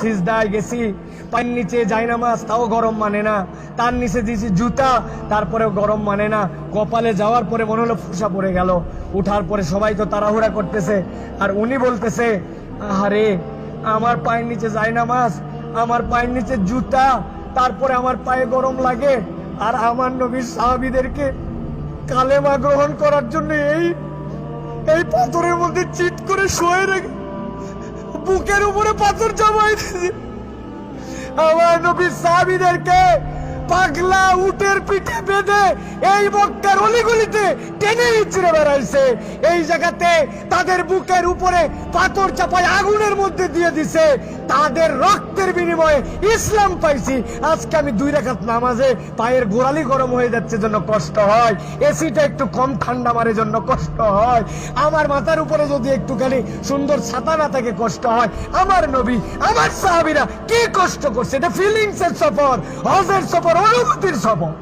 সিজদায় গেছি, পায়ের নিচে যাই নামাজ, তাও গরম মানে না। তার নিচে দিয়েছি জুতা, তারপরেও গরম মানে না। কপালে যাওয়ার পরে মনে হলো ফুসা পড়ে গেল। উঠার পরে সবাই তো তাড়াহুড়া করতেছে। আর উনি বলতেছে আরে আমার পায়ের নিচে যাই নামাজ, আমার পায়ের নিচে জুতা, তারপরে আমার পায়ে গরম লাগে। আর আমার নবীর সাহাবিদেরকে কালেমা গ্রহণ করার জন্য এই এই পাথরের মধ্যে চিট করে শোয়ে রেখে বুকের উপরে পাথর জমাই আমার নবী সাহাবিদেরকে পাগলা উটের পিঠে বেঁধে এই মক্কার অলিগুলিতে টেনে ইচ্ছড়ে বেড়াইছে। এই জায়গাতে তাদের বুকের উপরে পাথর চাপায় আগুনের মধ্যে দিয়ে দিছে। তাদের রক্তের বিনিময়ে ইসলাম পাইছি। আজকে আমি দুই রেখাত নামাজে পায়ের গোড়ালি গরম হয়ে যাচ্ছে জন্য কষ্ট হয়। এসিটা একটু কম ঠান্ডা মারে জন্য কষ্ট হয়। আমার মাথার উপরে যদি একটুখানি সুন্দর ছাতা না থাকে, কষ্ট হয়। আমার নবী, আমার সাহাবিরা কি কষ্ট করছে? এটা ফিলিংসের সফর, হজের সফর, অনুভূতির সফর।